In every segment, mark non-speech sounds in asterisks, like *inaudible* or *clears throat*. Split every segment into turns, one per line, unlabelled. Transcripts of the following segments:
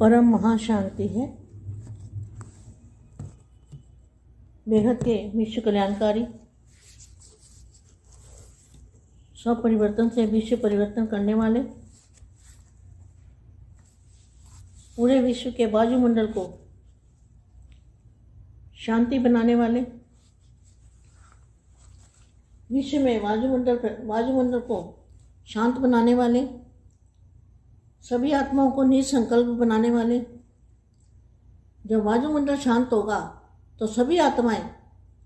परम महाशांति है। बेहद के विश्व कल्याणकारी। सब परिवर्तन से विश्व परिवर्तन करने वाले। पूरे विश्व के वायुमंडल को शांति बनाने वाले। विश्व में वायुमंडल वायुमंडल को शांत बनाने वाले। सभी आत्माओं को निसंकल्प बनाने वाले। जब वायुमंडल शांत होगा तो सभी आत्माएँ,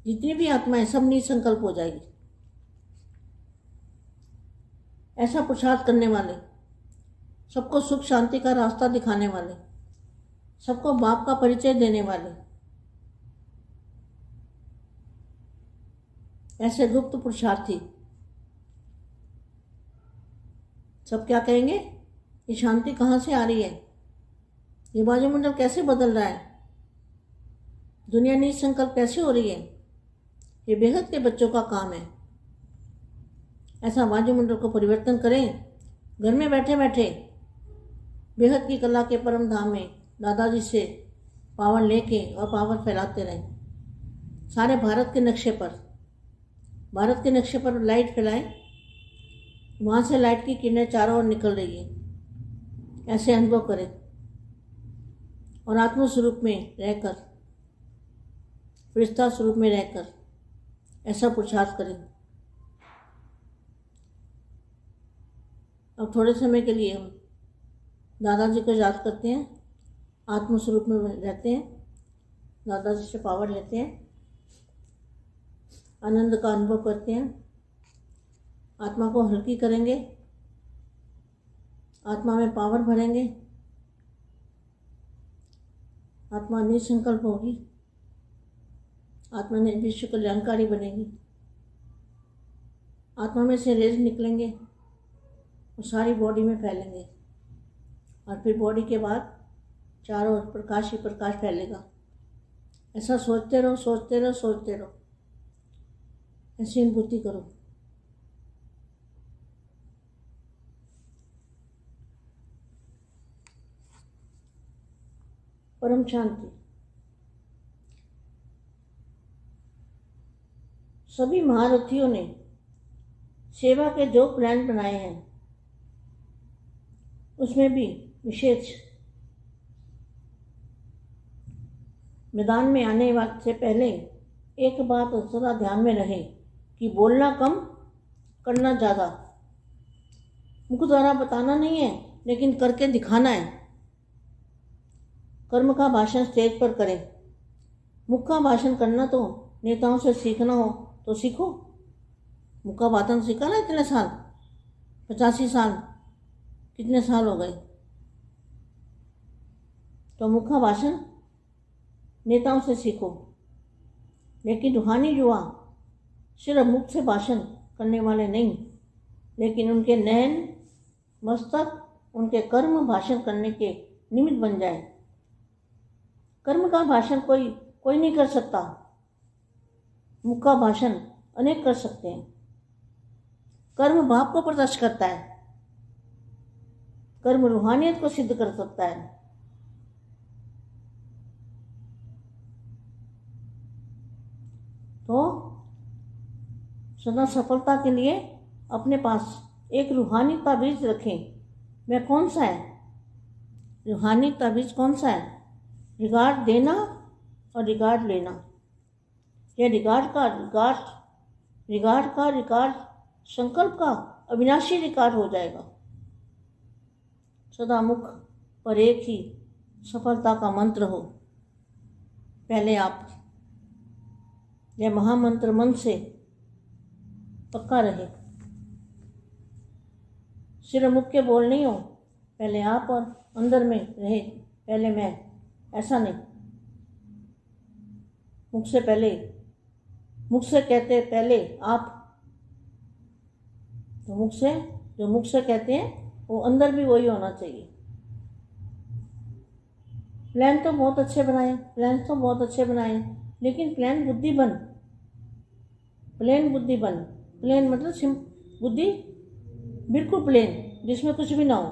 जितनी भी आत्माएँ, सब निसंकल्प हो जाएगी। ऐसा पुरुषार्थ करने वाले, सबको सुख शांति का रास्ता दिखाने वाले, सबको बाप का परिचय देने वाले। ऐसे गुप्त पुरुषार्थी। सब क्या कहेंगे? ये शांति कहाँ से आ रही है? ये वायुमंडल कैसे बदल रहा है? दुनिया निसंकल्प कैसे हो रही है? ये बेहद के बच्चों का काम है। ऐसा वायुमंडल को परिवर्तन करें। घर में बैठे बैठे। बेहद की कला के परम धाम में दादाजी से पावर लेके और पावर फैलाते रहें। सारे भारत के नक्शे पर। भारत के नक्शे पर लाइट फैलाएँ। वहाँ से लाइट की किरणें चारों ओर निकल रही है। ऐसे अनुभव करें। और आत्म स्वरूप में रहकर फरिश्ता स्वरूप में रहकर ऐसा पुरुषार्थ करें। अब थोड़े समय के लिए हम दादाजी को याद करते हैं आत्म स्वरूप में रहते हैं, दादाजी से पावर लेते हैं, आनंद का अनुभव करते हैं, आत्मा को हल्की करेंगे आत्मा में पावर भरेंगे। आत्मा निसंकल्प होगी। आत्मा ने विश्व कल्याणकारी बनेगी। आत्मा में से रेज निकलेंगे और सारी बॉडी में फैलेंगे। और फिर बॉडी के बाद चारों ओर प्रकाश ही प्रकाश फैलेगा। ऐसा सोचते रहो सोचते रहो सोचते रहो। ऐसी अनुभूति करो। परम शांति। सभी महारथियों ने सेवा के जो प्लान बनाए हैं, उसमें भी विशेष मैदान में आने से पहले एक बात सदा ध्यान में रहे कि बोलना कम करना ज़्यादा। मुख द्वारा बताना नहीं है, लेकिन करके दिखाना है। कर्म का भाषण स्टेज पर करें। मुख का भाषण करना तो नेताओं से सीखना हो तो सीखो। मुख का भाषण सीखा ना इतने साल? पचासी साल? कितने साल हो गए? तो मुख का भाषण नेताओं से सीखो। लेकिन रूहानी युवा सिर्फ़ मुख से भाषण करने वाले नहीं, लेकिन उनके नयन, मस्तक, उनके कर्म भाषण करने के निमित्त बन जाए। कर्म का भाषण कोई कोई नहीं कर सकता। मुख का भाषण अनेक कर सकते हैं। कर्म भाव को प्रदर्श करता है। कर्म रूहानियत को सिद्ध कर सकता है। तो सदा सफलता के लिए अपने पास एक रूहानी ताबीज रखें। वह कौन सा है? रूहानी ताबीज कौन सा है? रिगार्ड देना और रिगार्ड लेना। यह रिगार्ड का रिगार्ड रिगार्ड का रिगार्ड संकल्प का अविनाशी रिकार्ड हो जाएगा। सदा मुख पर एक ही सफलता का मंत्र हो। पहले आप यह महामंत्र मन से पक्का रहे। सिर्फ़ मुख के बोल नहीं हो, पहले आप और अंदर में रहे। पहले मैं ऐसा नहीं। मुख से पहले, मुख से कहते पहले आप। तो मुख से, जो मुख से कहते हैं, वो अंदर भी वही होना चाहिए। प्लान तो बहुत अच्छे बनाए, प्लान तो बहुत अच्छे बनाए, लेकिन प्लान बुद्धि बन प्लेन बुद्धि बन प्लेन मतलब बुद्धि बिल्कुल प्लेन, जिसमें कुछ भी ना हो,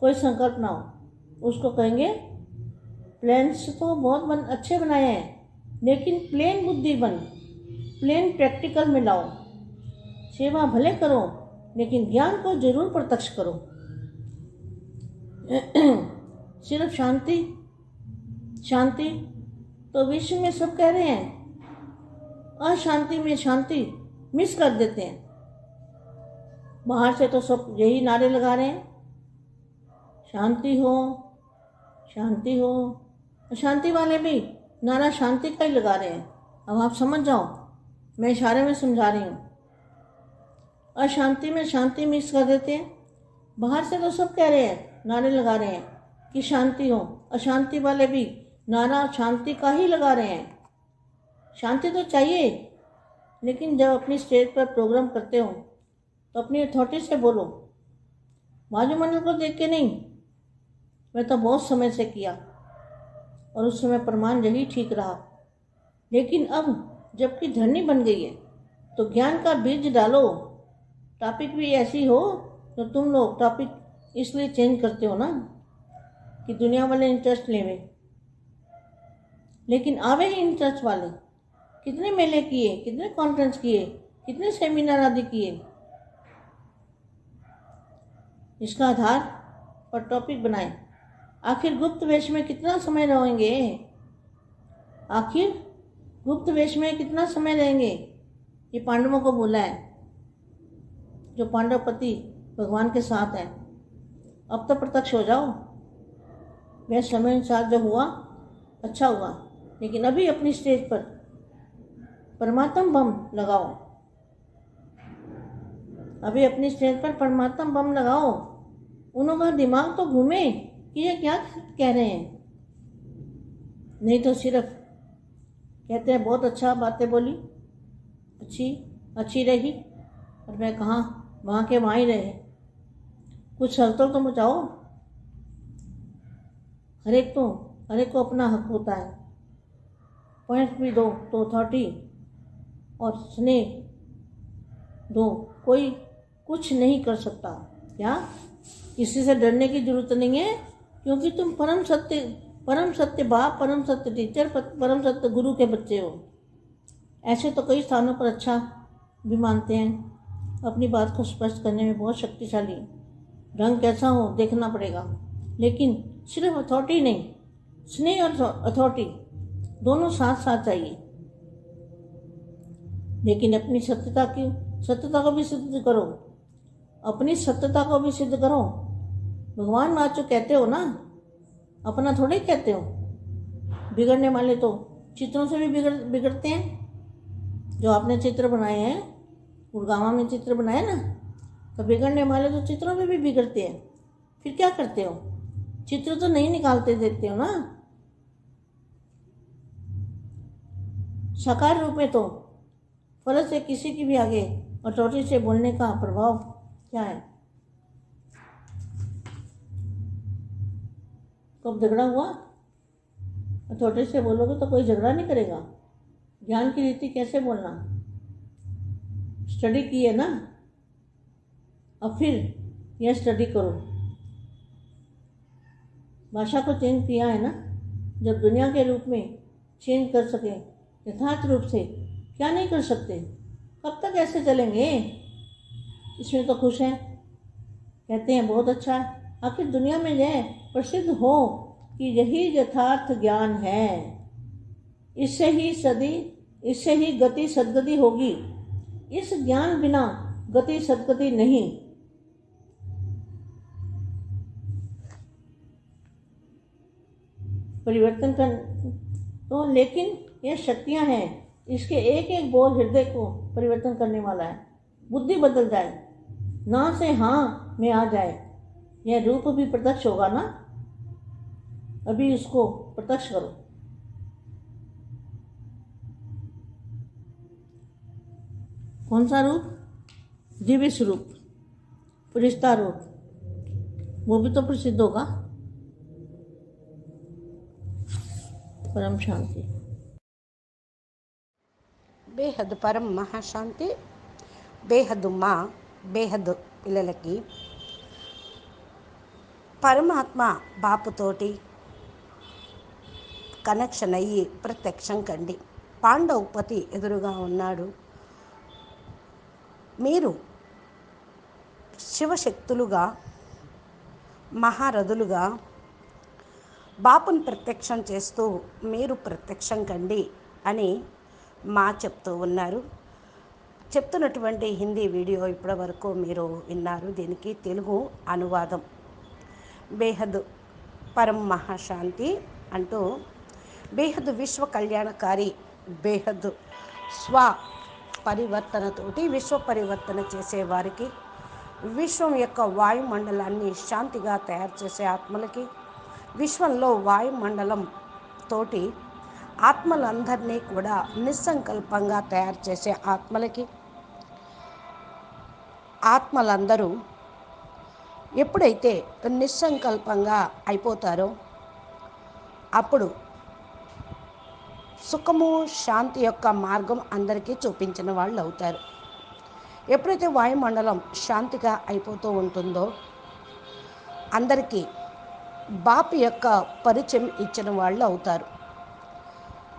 कोई संकल्प ना हो, उसको कहेंगे प्लान्स तो बहुत बन, अच्छे बनाए हैं, लेकिन प्लेन बुद्धि बन, प्लेन प्रैक्टिकल में लाओ। सेवा भले करो, लेकिन ज्ञान को ज़रूर प्रत्यक्ष करो। *clears throat* सिर्फ़ शांति शांति तो विश्व में सब कह रहे हैं। अशांति में शांति मिस कर देते हैं। बाहर से तो सब यही नारे लगा रहे हैं। शांति हो शांति हो शांति वाले भी नारा शांति का ही लगा रहे हैं। अब आप समझ जाओ, मैं इशारे में समझा रही हूँ। अशांति में शांति मिक्स कर देते हैं। बाहर से तो सब कह रहे हैं, नारे लगा रहे हैं कि शांति हो। अशांति वाले भी नारा शांति का ही लगा रहे हैं। शांति तो चाहिए, लेकिन जब अपनी स्टेज पर प्रोग्राम करते हो तो अपनी अथॉरिटी से बोलो। वायुमंडल को देख के नहीं, मैं तो बहुत समय से किया। और उस समय प्रमाण यही ठीक रहा। लेकिन अब जबकि धरनी बन गई है तो ज्ञान का बीज डालो। टॉपिक भी ऐसी हो तो तुम लोग टॉपिक इसलिए चेंज करते हो ना, कि दुनिया वाले इंटरेस्ट लेवे। लेकिन आवे ही इंटरेस्ट वाले। कितने मेले किए, कितने कॉन्फ्रेंस किए, कितने सेमिनार आदि किए। इसका आधार और टॉपिक बनाए। आखिर गुप्त वेश में कितना समय रहेंगे? आखिर गुप्त वेश में कितना समय रहेंगे? ये पांडवों को बोला है। जो पांडव पति भगवान के साथ है। अब तो प्रत्यक्ष हो जाओ। वह समय अनुसार जो हुआ अच्छा हुआ। लेकिन अभी अपनी स्टेज पर परमात्म बम लगाओ। अभी अपनी स्टेज पर परमात्म बम लगाओ। उनका दिमाग तो घूमे। कि ये क्या कह रहे हैं? नहीं तो सिर्फ़ कहते हैं, बहुत अच्छा बातें बोली, अच्छी अच्छी रही, और मैं कहाँ, वहाँ के वहाँ ही रहे। कुछ हलचल तो मचाओ हर एक तो हर एक को अपना हक होता है। पॉइंट भी दो तो अथॉरिटी और स्नेह दो, कोई कुछ नहीं कर सकता। क्या? किसी से डरने की ज़रूरत नहीं है। क्योंकि तुम परम सत्य परम सत्य बाप, परम सत्य टीचर परम सत्य गुरु के बच्चे हो। ऐसे तो कई स्थानों पर अच्छा भी मानते हैं। अपनी बात को स्पष्ट करने में बहुत शक्तिशाली। ढंग कैसा हो, देखना पड़ेगा। लेकिन सिर्फ़ अथॉरिटी नहीं, स्नेह और अथॉरिटी दोनों साथ साथ चाहिए। लेकिन अपनी सत्यता की, सत्यता को भी सिद्ध करो। अपनी सत्यता को भी सिद्ध करो। भगवान नाचो कहते हो ना? अपना थोड़े कहते हो? बिगड़ने वाले तो चित्रों से भी बिगड़, बिगड़ते हैं। जो आपने चित्र बनाए हैं गुड़गावा में चित्र बनाए ना तो बिगड़ने वाले तो चित्रों में भी बिगड़ते हैं। फिर क्या करते हो? चित्र तो नहीं निकालते, देते हो ना? साकार रूप में तो फ़र्ज़ से किसी की भी आगे और अथॉरिटी से बोलने का प्रभाव क्या है? कब झगड़ा हुआ? अथॉरिटी से बोलोगे तो कोई झगड़ा नहीं करेगा। ज्ञान की रीति कैसे बोलना? स्टडी की है ना? अब फिर यह स्टडी करो। भाषा को चेंज किया है ना? जब दुनिया के रूप में चेंज कर सके, यथार्थ रूप से, क्या नहीं कर सकते? कब तक ऐसे चलेंगे? इसमें तो खुश हैं। कहते हैं, बहुत अच्छा है। आखिर दुनिया में यह प्रसिद्ध हो कि यही यथार्थ ज्ञान है। इससे ही सदी, इससे ही गति सदगति होगी। इस ज्ञान बिना गति सदगति नहीं। परिवर्तन कर तो लेकिन यह शक्तियाँ हैं। इसके एक एक बोल हृदय को परिवर्तन करने वाला है। बुद्धि बदल जाए। ना से हाँ में आ जाए। यह रूप भी प्रत्यक्ष होगा ना, अभी उसको प्रत्यक्ष करो। कौन सा रूप? दिव्य स्वरूप फरिश्ता रूप। वो भी तो प्रसिद्ध होगा। परम शांति।
बेहद परम महाशांति, बेहद माँ, बेहद पिललकी పరమాత్మ బాపుతోటి కనెక్షన్ అయ్యి ప్రత్యక్షం కండి. పాండవపతి ఎదురుగా ఉన్నాడు. మీరు శివశక్తులుగా మహారథులుగా బాపుని ప్రత్యక్షం చేస్తూ మీరు ప్రత్యక్షం కండి అని మా చెప్తూ ఉన్నారు. చెప్తున్నటువంటి హిందీ వీడియో ఇప్పటివరకు మీరు విన్నారు. దీనికి తెలుగు అనువాదం. బేహద్ పరం మహాశాంతి అంటూ బేహద్ విశ్వ కళ్యాణకారి బేహద్ స్వ పరివర్తనతోటి విశ్వ పరివర్తన చేసే వారికి విశ్వం యొక్క వాయుమండలాన్ని శాంతిగా తయారు చేసే ఆత్మలకి విశ్వంలో వాయుమండలం తోటి ఆత్మలందరినీ కూడా నిస్సంకల్పంగా తయారు చేసే ఆత్మలకి ఆత్మలందరూ ఎప్పుడైతే నిస్సంకల్పంగా అయిపోతారో అప్పుడు సుఖము శాంతి యొక్క మార్గం అందరికీ చూపించిన వాళ్ళు అవుతారు. ఎప్పుడైతే వాయుమండలం శాంతిగా అయిపోతూ ఉంటుందో అందరికీ బాపు యొక్క పరిచయం ఇచ్చిన వాళ్ళు అవుతారు.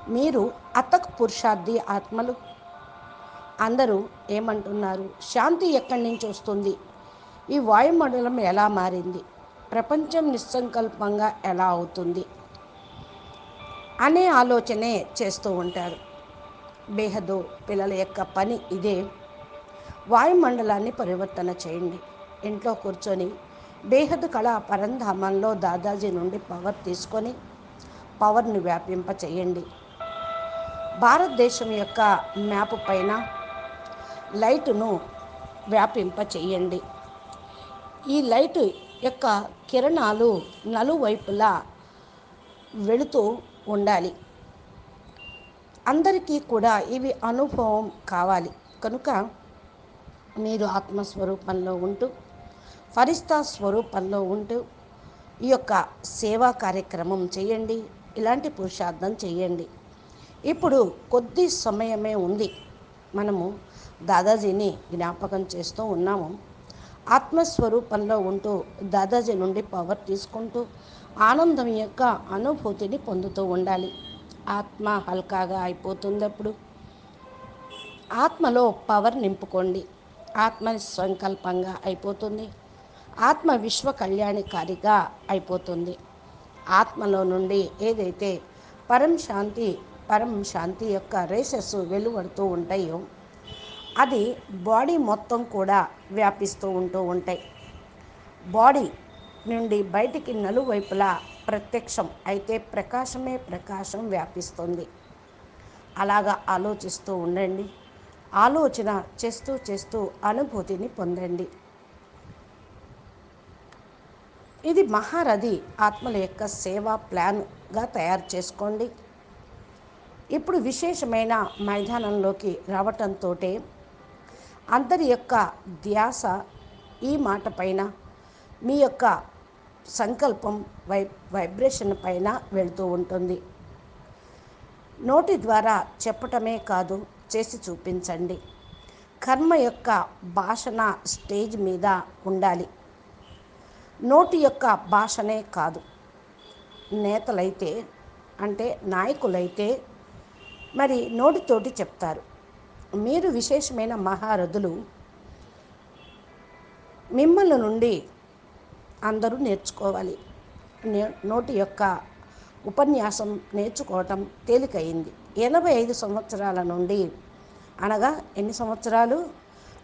మీరు అతక్ పురుషార్థి ఆత్మలు. అందరూ ఏమంటున్నారు? శాంతి ఎక్కడి నుంచి వస్తుంది? ఈ వాయుమండలం ఎలా మారింది? ప్రపంచం నిస్సంకల్పంగా ఎలా అవుతుంది? అనే ఆలోచనే చేస్తూ ఉంటారు. బేహదు పిల్లల యొక్క పని ఇదే. వాయుమండలాన్ని పరివర్తన చేయండి. ఇంట్లో కూర్చొని బేహద్ కళా పరంధామంలో దాదాజీ నుండి పవర్ తీసుకొని పవర్ని వ్యాపింప చేయండి. భారతదేశం యొక్క మ్యాప్ పైన లైటును వ్యాపింప చేయండి. ఈ లైట్ యొక్క కిరణాలు నలువైపులా వెళుతూ ఉండాలి. అందరికీ కూడా ఇవి అనుభవం కావాలి. కనుక మీరు ఆత్మస్వరూపంలో ఉంటూ ఫరిస్తా స్వరూపంలో ఉంటూ ఈ యొక్క సేవా కార్యక్రమం చేయండి. ఇలాంటి పురుషార్థం చేయండి. ఇప్పుడు కొద్ది సమయమే ఉంది. మనము దాదాజీని జ్ఞాపకం చేస్తూ ఉన్నాము. ఆత్మస్వరూపంలో ఉంటూ దాదాజీ నుండి పవర్ తీసుకుంటూ ఆనందం యొక్క అనుభూతిని పొందుతూ ఉండాలి. ఆత్మ హల్కాగా అయిపోతుంది అప్పుడు ఆత్మలో పవర్ నింపుకోండి. ఆత్మ సంకల్పంగా అయిపోతుంది. ఆత్మ విశ్వ కళ్యాణకారిగా అయిపోతుంది. ఆత్మలో నుండి ఏదైతే పరం శాంతి పరం శాంతి యొక్క రేసెస్ వెలువడుతూ ఉంటాయో అది బాడీ మొత్తం కూడా వ్యాపిస్తూ ఉంటూ ఉంటాయి. బాడీ నుండి బయటికి నలువైపులా ప్రత్యక్షం అయితే ప్రకాశమే ప్రకాశం వ్యాపిస్తుంది. అలాగా ఆలోచిస్తూ ఉండండి. ఆలోచన చేస్తూ చేస్తూ అనుభూతిని పొందండి. ఇది మహారథి ఆత్మల యొక్క సేవా ప్లాన్గా తయారు చేసుకోండి. ఇప్పుడు విశేషమైన మైదానంలోకి రావటంతో అందరి యొక్క ధ్యాస ఈ మాట పైన మీ యొక్క సంకల్పం వై వైబ్రేషన్ పైన వెళుతూ ఉంటుంది. నోటి ద్వారా చెప్పటమే కాదు చేసి చూపించండి. కర్మ యొక్క భాషణ స్టేజ్ మీద ఉండాలి. నోటి యొక్క భాషనే కాదు. నేతలైతే అంటే నాయకులైతే మరి నోటితోటి చెప్తారు. మీరు విశేషమైన మహారథులు. మిమ్మల్ని నుండి అందరూ నేర్చుకోవాలి. నే- నోటి యొక్క ఉపన్యాసం నేర్చుకోవటం తేలికైంది. ఎనభై ఐదు సంవత్సరాల నుండి అనగా ఎన్ని సంవత్సరాలు?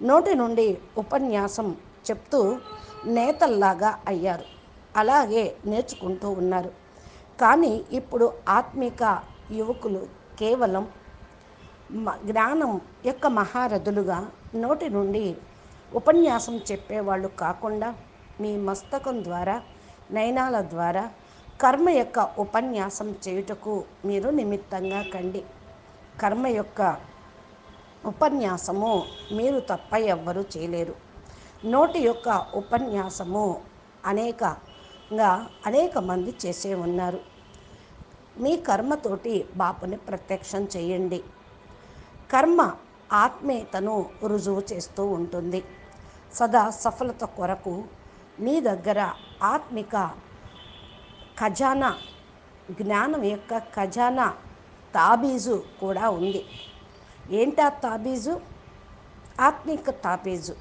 నోటి నుండి ఉపన్యాసం చెప్తూ నేతల్లాగా అయ్యారు. అలాగే నేర్చుకుంటూ ఉన్నారు. కానీ ఇప్పుడు ఆత్మిక యువకులు కేవలం జ్ఞానం యొక్క మహారథులుగా నోటి నుండి ఉపన్యాసం చెప్పేవాళ్ళు కాకుండా మీ మస్తకం ద్వారా నయనాల ద్వారా కర్మ యొక్క ఉపన్యాసం చేయుటకు మీరు నిమిత్తంగా కండి. కర్మ యొక్క ఉపన్యాసము మీరు తప్ప ఎవ్వరూ చేయలేరు. నోటి యొక్క ఉపన్యాసము అనేకంగా అనేక మంది చేసే ఉన్నారు. మీ కర్మతోటి బాపుని ప్రత్యక్షం చేయండి. కర్మ ఆత్మీయతను రుజువు చేస్తూ ఉంటుంది. సదా సఫలత కొరకు మీ దగ్గర ఆత్మిక ఖజానా జ్ఞానం యొక్క ఖజానా తాబీజు కూడా ఉంది. ఏంటా తాబీజు? ఆత్మిక తాబీజు.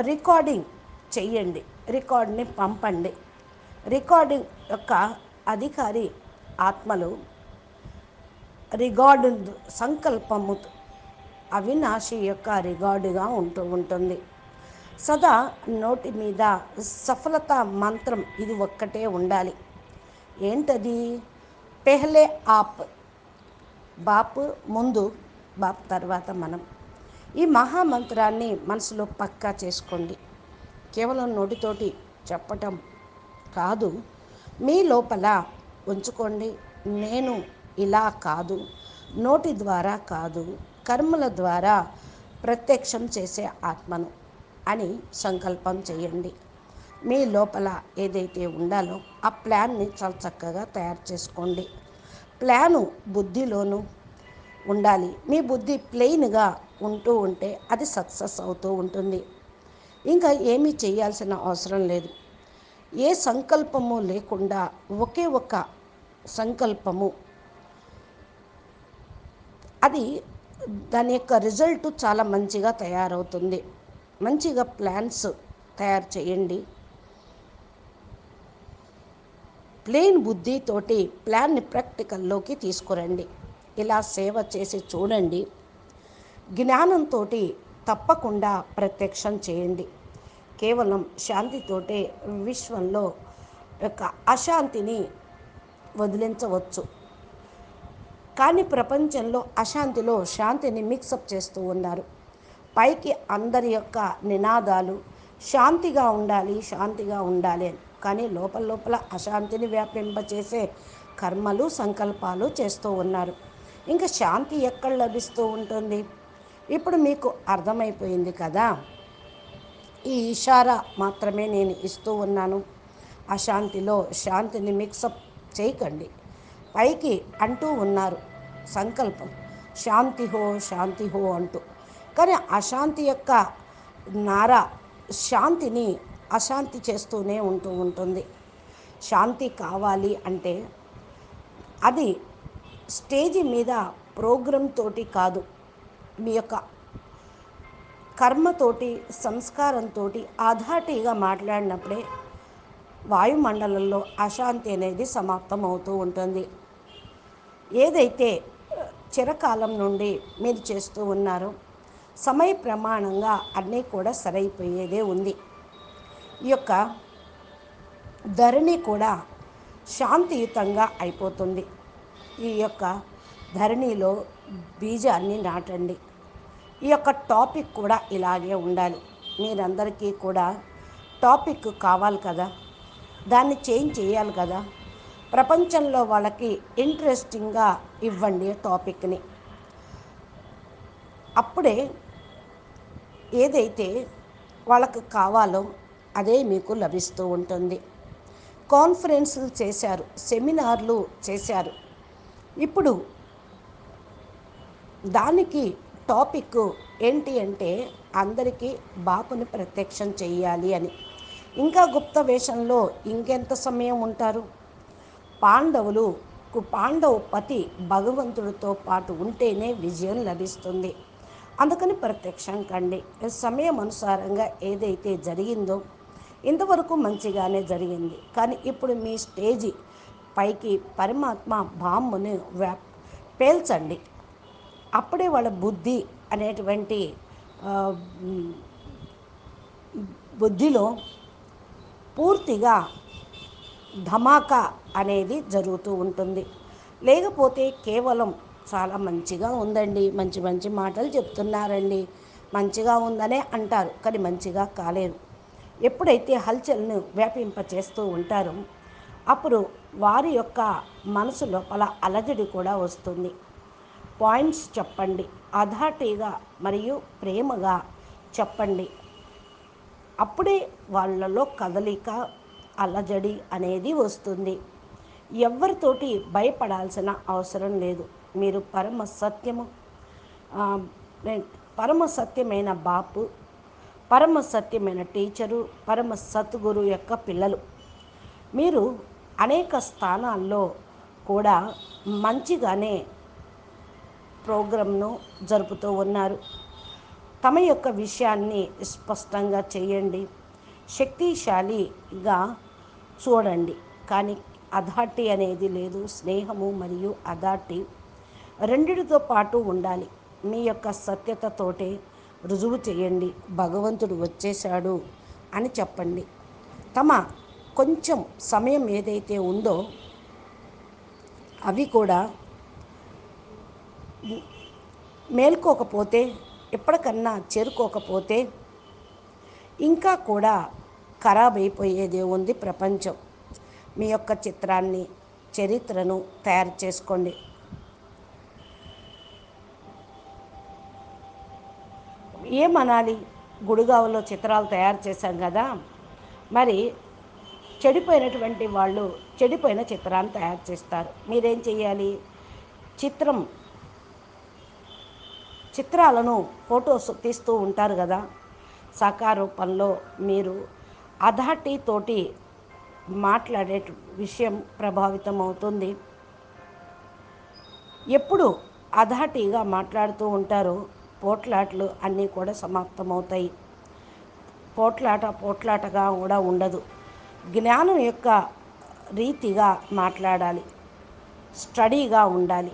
రికార్డింగ్ చెయ్యండి రికార్డ్ని పంపండి. రికార్డింగ్ యొక్క అధికారి ఆత్మలు రిగార్డు సంకల్పము అవినాశి యొక్క రిగార్డుగా ఉంటూ ఉంటుంది. సదా నోటి మీద సఫలత మంత్రం ఇది ఒక్కటే ఉండాలి. ఏంటది? పెహ్లే ఆప్ బాపు ముందు బాప్ తర్వాత మనం. ఈ మహామంత్రాన్ని మనసులో పక్కా చేసుకోండి. కేవలం నోటితోటి చెప్పటం కాదు. మీ లోపల ఉంచుకోండి. నేను ఇలా కాదు. నోటి ద్వారా కాదు. కర్మల ద్వారా ప్రత్యక్షం చేసే ఆత్మను అని సంకల్పం చేయండి. మీ లోపల ఏదైతే ఉండాలో ఆ ప్లాన్ని చాలా చక్కగా తయారు చేసుకోండి. ప్లాను బుద్ధిలోను ఉండాలి. మీ బుద్ధి ప్లెయిన్గా ఉంటూ ఉంటే అది సక్సెస్ అవుతూ ఉంటుంది. ఇంకా ఏమీ చేయాల్సిన అవసరం లేదు. ఏ సంకల్పము లేకుండా ఒకే ఒక సంకల్పము అది దాని యొక్క రిజల్ట్ చాలా మంచిగా తయారవుతుంది. మంచిగా ప్లాన్స్ తయారు చేయండి. ప్లెయిన్ బుద్ధితోటి ప్లాన్ని ప్రాక్టికల్లోకి తీసుకురండి. ఇలా సేవ చేసి చూడండి. జ్ఞానంతో తప్పకుండా ప్రత్యక్షం చేయండి. కేవలం శాంతితోటే విశ్వంలో యొక్క అశాంతిని వదిలించవచ్చు. కానీ ప్రపంచంలో అశాంతిలో శాంతిని మిక్సప్ చేస్తూ ఉన్నారు. పైకి అందరి యొక్క నినాదాలు శాంతిగా ఉండాలి శాంతిగా ఉండాలి అని. కానీ లోపల లోపల అశాంతిని వ్యాపింపచేసే కర్మలు సంకల్పాలు చేస్తూ ఉన్నారు. ఇంకా శాంతి ఎక్కడ లభిస్తూ ఉంటుంది? ఇప్పుడు మీకు అర్థమైపోయింది కదా. ఈ ఇషారా మాత్రమే నేను ఇస్తూ ఉన్నాను. అశాంతిలో శాంతిని మిక్సప్ చేయకండి. పైకి అంటూ ఉన్నారు. సంకల్పం. శాంతి హో శాంతి హో అంటూ. కానీ అశాంతి యొక్క నార శాంతిని అశాంతి చేస్తూనే ఉంటూ ఉంటుంది. శాంతి కావాలి అంటే అది స్టేజి మీద ప్రోగ్రామ్ తోటి కాదు. మీ యొక్క కర్మతోటి సంస్కారంతో ఆధాటిగా మాట్లాడినప్పుడే వాయుమండలంలో అశాంతి అనేది సమాప్తం అవుతూ ఉంటుంది. ఏదైతే చిరకాలం నుండి మీరు చేస్తూ ఉన్నారో సమయ ప్రమాణంగా అన్నీ కూడా సరైపోయేదే ఉంది. ఈ యొక్క ధరణి కూడా శాంతియుతంగా అయిపోతుంది. ఈ యొక్క ధరణిలో బీజాన్ని నాటండి. ఈ యొక్క టాపిక్ కూడా ఇలాగే ఉండాలి. మీరందరికీ కూడా టాపిక్ కావాలి కదా? దాన్ని చేంజ్ చేయాలి కదా? ప్రపంచంలో వాళ్ళకి ఇంట్రెస్టింగ్గా ఇవ్వండి టాపిక్ని. అప్పుడే ఏదైతే వాళ్ళకు కావాలో అదే మీకు లభిస్తూ ఉంటుంది. కాన్ఫరెన్స్లు చేశారు సెమినార్లు చేశారు. ఇప్పుడు దానికి టాపిక్ ఏంటి అంటే అందరికీ బాపుని ప్రత్యక్షం చేయాలి అని. ఇంకా గుప్త వేషంలో ఇంకెంత సమయం ఉంటారు? పాండవులు కు- పాండవ పతి భగవంతుడితో పాటు ఉంటేనే విజయం లభిస్తుంది. అందుకని ప్రత్యక్షం కండి. సమయం అనుసారంగా ఏదైతే జరిగిందో ఇంతవరకు మంచిగానే జరిగింది. కానీ ఇప్పుడు మీ స్టేజి పైకి పరమాత్మ బాంబుని వ్యా పేల్చండి. అప్పుడే వాళ్ళ బుద్ధి అనేటువంటి బుద్ధిలో పూర్తిగా ధమాకా అనేది జరుగుతూ ఉంటుంది. లేకపోతే కేవలం చాలా మంచిగా ఉందండి. మంచి మంచి మాటలు చెప్తున్నారండి. మంచిగా ఉందనే అంటారు కానీ మంచిగా కాలేరు ఎప్పుడైతే హల్చల్ను వ్యాపింపచేస్తూ ఉంటారో అప్పుడు వారి యొక్క మనసు లోపల అలజడి కూడా వస్తుంది. పాయింట్స్ చెప్పండి. అథార్టీగా మరియు ప్రేమగా చెప్పండి. అప్పుడే వాళ్ళలో కదలిక అలజడి అనేది వస్తుంది. ఎవరితోటి భయపడాల్సిన అవసరం లేదు. మీరు పరమ సత్యము పరమ సత్యమైన బాపు పరమ సత్యమైన టీచరు పరమ సద్గురు యొక్క పిల్లలు. మీరు అనేక స్థానాల్లో కూడా మంచిగానే ప్రోగ్రామ్ను జరుపుతూ ఉన్నారు. తమ యొక్క విషయాన్ని స్పష్టంగా చేయండి. శక్తిశాలిగా చూడండి. కానీ అథార్టీ అనేది లేదు. స్నేహము మరియు అథార్టీ రెండిటితో పాటు ఉండాలి. మీ యొక్క సత్యతతోటే రుజువు చేయండి. భగవంతుడు వచ్చేశాడు అని చెప్పండి. తమ కొంచెం సమయం ఏదైతే ఉందో అవి కూడా మేల్కోకపోతే ఎప్పటికన్నా చేరుకోకపోతే ఇంకా కూడా ఖరాబ్ అయిపోయేదే ఉంది ప్రపంచం. మీ యొక్క చిత్రాన్ని చరిత్రను తయారు చేసుకోండి. ఏమనాలి? గుడిగావులో చిత్రాలు తయారు చేశాం కదా. మరి చెడిపోయినటువంటి వాళ్ళు చెడిపోయిన చిత్రాన్ని తయారు చేస్తారు. మీరేం చేయాలి చిత్రం చిత్రాలను ఫొటోస్ తీస్తూ ఉంటారు కదా. సాకారూపంలో మీరు అధాటి తోటి మాట్లాడే విషయం ప్రభావితం అవుతుంది. ఎప్పుడు అధాటిగా మాట్లాడుతూ ఉంటారో పోట్లాట్లు అన్నీ కూడా సమాప్తమవుతాయి. పోట్లాట పోట్లాటగా కూడా ఉండదు. జ్ఞానం యొక్క రీతిగా మాట్లాడాలి. స్టడీగా ఉండాలి.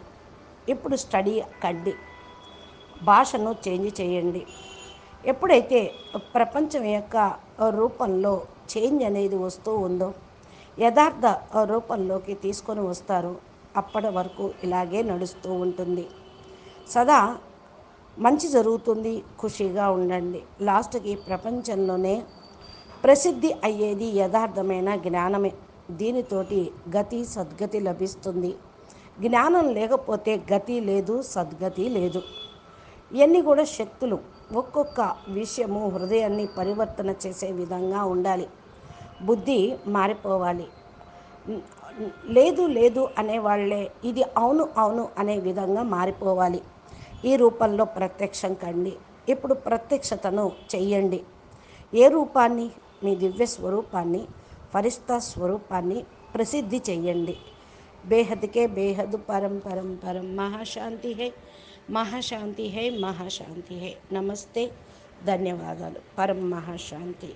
ఇప్పుడు స్టడీ కండి. భాషను చేంజ్ చేయండి. ఎప్పుడైతే ప్రపంచం యొక్క రూపంలో చేంజ్ అనేది వస్తూ ఉందో యథార్థ రూపంలోకి తీసుకొని వస్తారో అప్పటి వరకు ఇలాగే నడుస్తూ ఉంటుంది. సదా మంచి జరుగుతుంది ఖుషీగా ఉండండి. లాస్ట్కి ప్రపంచంలోనే ప్రసిద్ధి అయ్యేది యథార్థమైన జ్ఞానమే. దీనితోటి గతి సద్గతి లభిస్తుంది. జ్ఞానం లేకపోతే గతి లేదు సద్గతి లేదు. ఇవన్నీ కూడా శక్తులు. ఒక్కొక్క విషయము హృదయాన్ని పరివర్తన చేసే విధంగా ఉండాలి. బుద్ధి మారిపోవాలి. లేదు లేదు అనేవాళ్ళే ఇది అవును అవును అనే విధంగా మారిపోవాలి. ఈ రూపంలో ప్రత్యక్షం కండి. ఇప్పుడు ప్రత్యక్షతను చెయ్యండి. ఏ రూపాన్ని? మీ దివ్య స్వరూపాన్ని ఫరిస్తా స్వరూపాన్ని ప్రసిద్ధి చెయ్యండి. బేహద్కే బేహదు పరం పరం పరం. మహాశాంతి హే. మహాశాంతి హే మహాశాంతి హే నమస్తే ధన్యవాదాలు పరం మహాశాంతి